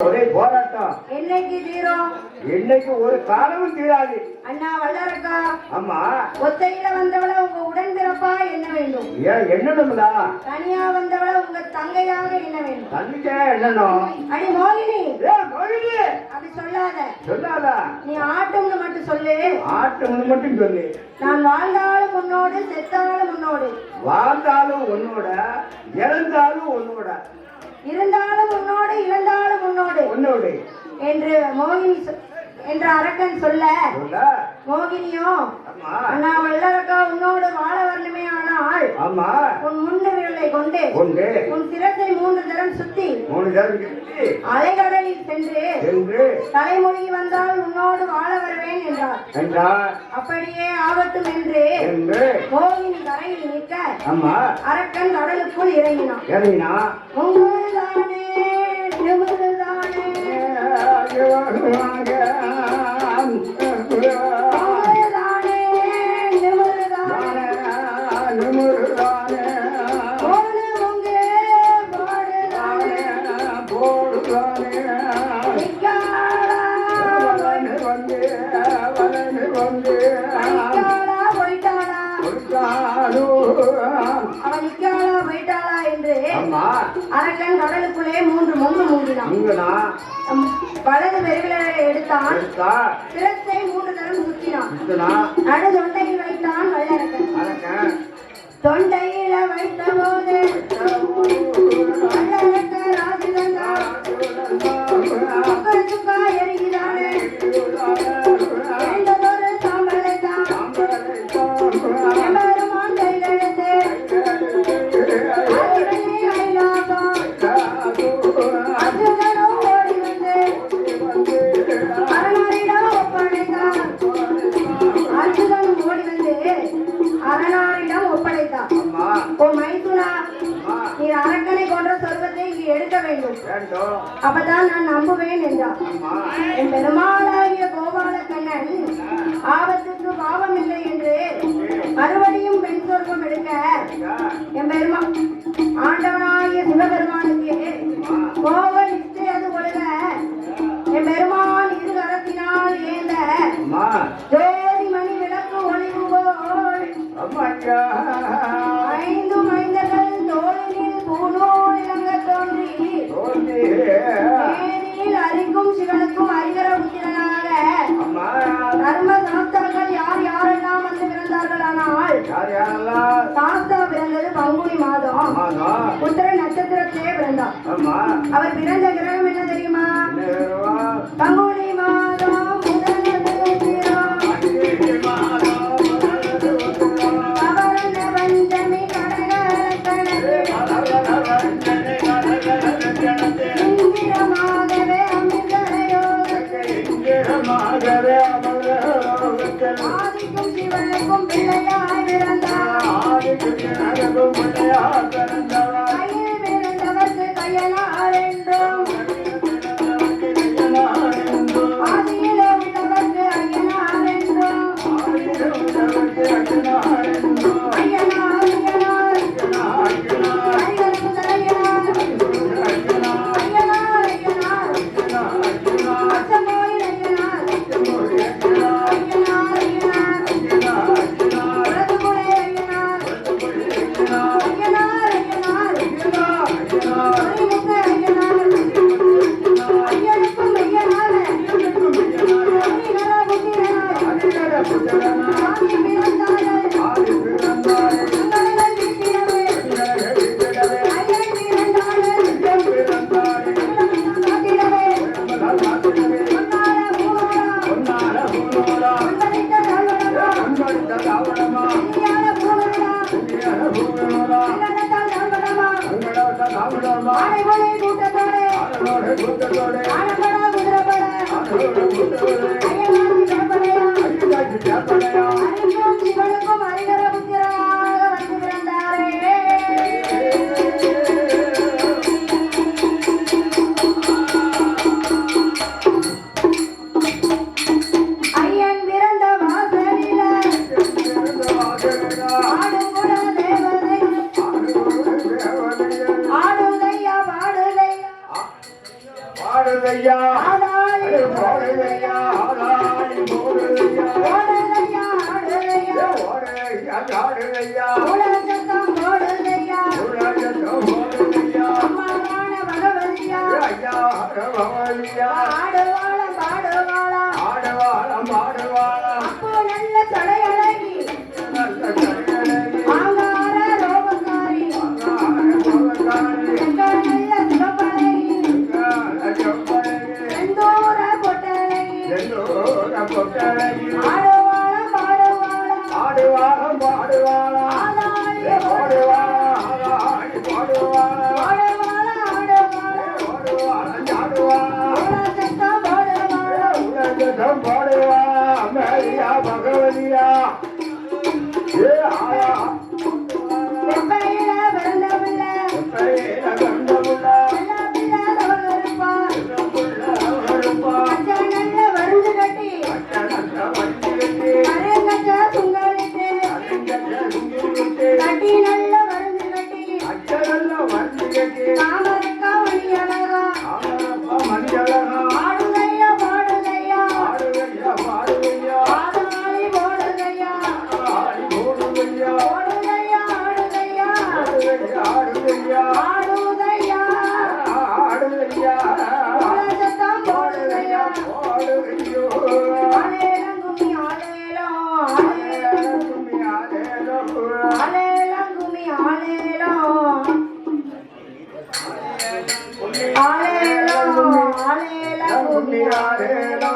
ஒரே போராட்டம். என்னைக்கு தீரும் இன்னைக்கு ஒரு காலமும் தீராது. அண்ணா வல்லரக்கா ஆமா. ஒத்தையில வந்தவள உங்க உடன்பிறப்பா என்ன வேண்டும்? ஏன் என்னணும்டா தனியா வந்தவள உங்க தங்கையாக என்ன வேண்டும்? தண்ணிக்கே என்னணும் அடி மோகினி. ஏ மொழிடி அப்படி சொல்லாத. சொல்லாதா? நீ ஆட்டும்னு மட்டும் சொல்லு. ஆட்டம்னு மட்டும் சொல்லு. நான் வாழ்ந்தாலும் உன்னோடு செத்தாலும் உன்னோடு. வாழ்ந்தாலும் உன்னோட இறந்தாலும் உன்னோட. இருந்தாலும் உன்னோடு இழந்தாலும் உன்னோடு. உன்னோட. என்று மோகினி என்ற அரக்கன் சொல்ல ஆமா. அண்ணா வல்லரக்கா உன்னோடு வாழ வரணுமே ஆனால் உன் முன்னு விரலை கொண்டு கொண்டு உன் சிரத்தை மூன்று தரம் சுத்தி கட்டி அலைகடலில் சென்று என்று தலைமொழி வந்தால் உன்னோடு வாழ வருவேன் என்றார். என்றார். அப்படியே ஆகட்டும் என்று என்று மோகினி கரையில் நிற்க ஆமா அரக்கன் கடலுக்குள் இறங்கினான். இறங்கினா உங்களுதானே நிமிர்ந்துதானே நிக்காளா போயிட்டாளா அவன் நிக்காளா போயிட்டாளா என்று அரக்கன் கடலுக்குள்ளே மூன்று மொங்கு மூடினான். அம், வலது பெருவிரலை எடுத்தான். சிரத்தை மூன்று தரம் சுத்தினான். நடு தொண்டையில் வைத்தான் வல்லரக்கன். தொண்டையில வைத்த போது ஓ மைதுனா நீ அரக்கனை கொன்ற சொர்க்கத்தை இங்கு எடுக்க வேண்டும். அப்பதான் நான் நம்புவேன் என்றான் என் பெருமாளாகிய கோபாலக்கண்ணன் ஆபத்துக்கு பாவம் இல்லை என்று மறுபடியும் பெண் சொர்க்கம் எடுக்க என் பெருமா ஆண்டவனாகிய சிவபெருமானுக்கு கோப நிச்சய அது கொடுக்க என் பெருமான் இரு கரத்தினால் ஏந்த ஜோதி மணி விளக்கு ஒளிவு போல் அரிக்கும் சிவனுக்கும் அரிகர உத்திரனாக தர்ம சாஸ்தாக்கள் யார் யாரெல்லாம் வந்து பிறந்தார்கள் ஆனால் சாஸ்தா பிறந்தது பங்குனி மாதம். உத்தர நட்சத்திரத்திலே பிறந்தார். அவர் பிறந்த கிரகம் என்ன தெரியுமா? माधवे अमित हयो जय माधवे தாழ்வடமா ஆனைமலை கூட்டத்தோடு பாடுதையா பாடுதை போடுதையா ஆதாளி போடுதையா Ahora સંભાળ્યા અમે ભગવલિયા હે. આયા Hare Rama.